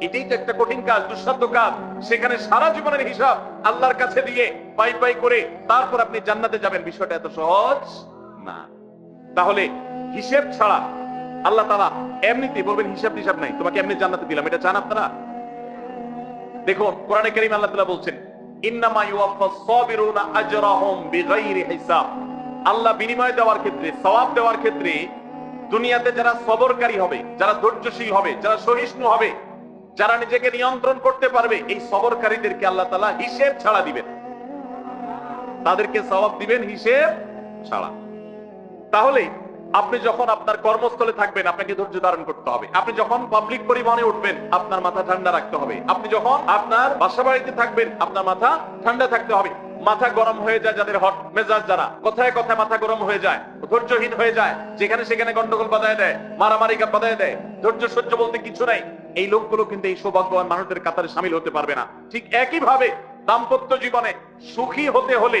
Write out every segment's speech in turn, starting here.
এটাই তো একটা কঠিন কাজ, দুঃসাধ্য কাজ। সেখানে সারা জীবনের হিসাব আল্লাহর কাছে দিয়ে পাই পাই করে তারপর আপনি জান্নাতে যাবেন। বিষয়টা এত সহজ না। তাহলে হিসেব ছাড়া আল্লাহ তালা এমনিতে বলবেন, হিসাব হিসাব নাই। তোমাকে এমনি জান্নাতে দিলাম। এটা চান আপনারা? দেখুন, কোরআনে কারীম আল্লাহ তাআলা বলছেন, ইন্নামা ইউওয়াফাস সাবিরুনা আজরাহুম বিগাইরি হিসাব। আল্লাহ বিনিময় দেওয়ার ক্ষেত্রে, সওয়াব দেওয়ার ক্ষেত্রে দুনিয়াতে যারা সবরকারী হবে, যারা ধৈর্যশীল হবে, যারা সহিষ্ণু হবে যারা নিজেকে নিয়ন্ত্রণ করতে পারবে, এই সবরকারীদেরকে আল্লাহ তাআলা হিসেব ছাড়া দিবেন। তাদেরকে সওয়াব দিবেন হিসেব ছাড়া। তাহলে আপনি যখন আপনার কর্মস্থলে থাকবেন, আপনাকে ধৈর্য ধারণ করতে হবে। আপনি যখন পাবলিক পরিবহনে উঠবেন, আপনার মাথা ঠান্ডা রাখতে হবে। আপনি যখন আপনার বাসা বাড়িতে থাকবেন, আপনার মাথা ঠান্ডা থাকতে হবে। মাথা গরম হয়ে যায় যাদের হট মেজাজ যারা, কথায় কথায় মাথা গরম হয়ে যায়, ধৈর্যহীন হয়ে যায়, যেখানে সেখানে গন্ডগোল বাধায় দেয়, মারামারি বাধায় দেয়, ধৈর্য সহ্য বলতে কিছু নাই। এই লোকগুলো কিন্তু এই সৌভাগ্যবান মানুষদের কাতারে সামিল হতে পারবে না। ঠিক একইভাবে দাম্পত্য জীবনে সুখী হতে হলে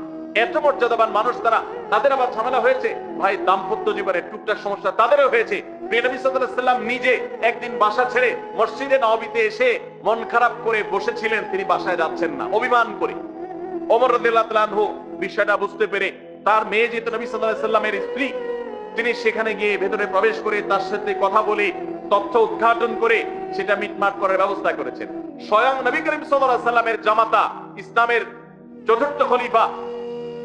এত মর্যাদাবান মানুষ তারা, তাদের আবার ঝামেলা হয়েছে। ভাই, দাম্পত্য জীবনে টুকটাক সমস্যা তাদেরও হয়েছে। প্রিয় নবী সাল্লাল্লাহু আলাইহি সাল্লাম নিজে একদিন বাসা ছেড়ে মসজিদে নববীতে এসে মন খারাপ করে বসেছিলেন, তিনি বাসায় যাচ্ছেন না। অভিমান করে। ওমর রাদিয়াল্লাহু বিষয়টা বুঝতে পেরে তার মেয়ে যেহেতু নবী সাল্লামের স্ত্রী, তিনি সেখানে গিয়ে ভেতরে প্রবেশ করে তার সাথে কথা বলে তথ্য উদ্ঘাটন করে সেটা মিটমাট করার ব্যবস্থা করেছেন। স্বয়ং নবী করিম আলাইহি সাল্লামের জামাতা, ইসলামের চতুর্থ খলিফা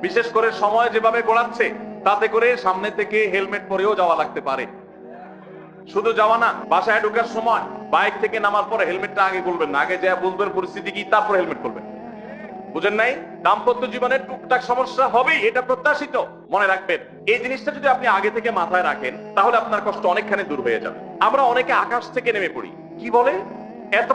বিশেষ করে সময় যেভাবে গোড়াচ্ছে, তাতে করে সামনে থেকে হেলমেট পরেও যাওয়া লাগতে পারে। শুধু যাওয়া না, বাসায় ঢোকার সময় বাইক থেকে নামার পরে হেলমেটটা আগে খুলবেন না। আগে যা বুঝবেন পরিস্থিতি কি, তারপর হেলমেট খুলবেন। বুঝেন নাই? দাম্পত্য জীবনে টুকটাক সমস্যা হবেই, এটা প্রত্যাশিত। মনে রাখবেন, এই জিনিসটা যদি আপনি আগে থেকে মাথায় রাখেন, তাহলে আপনার কষ্ট অনেকখানি দূর হয়ে যাবে। আমরা অনেকে আকাশ থেকে নেমে পড়ি। কি বলে? এত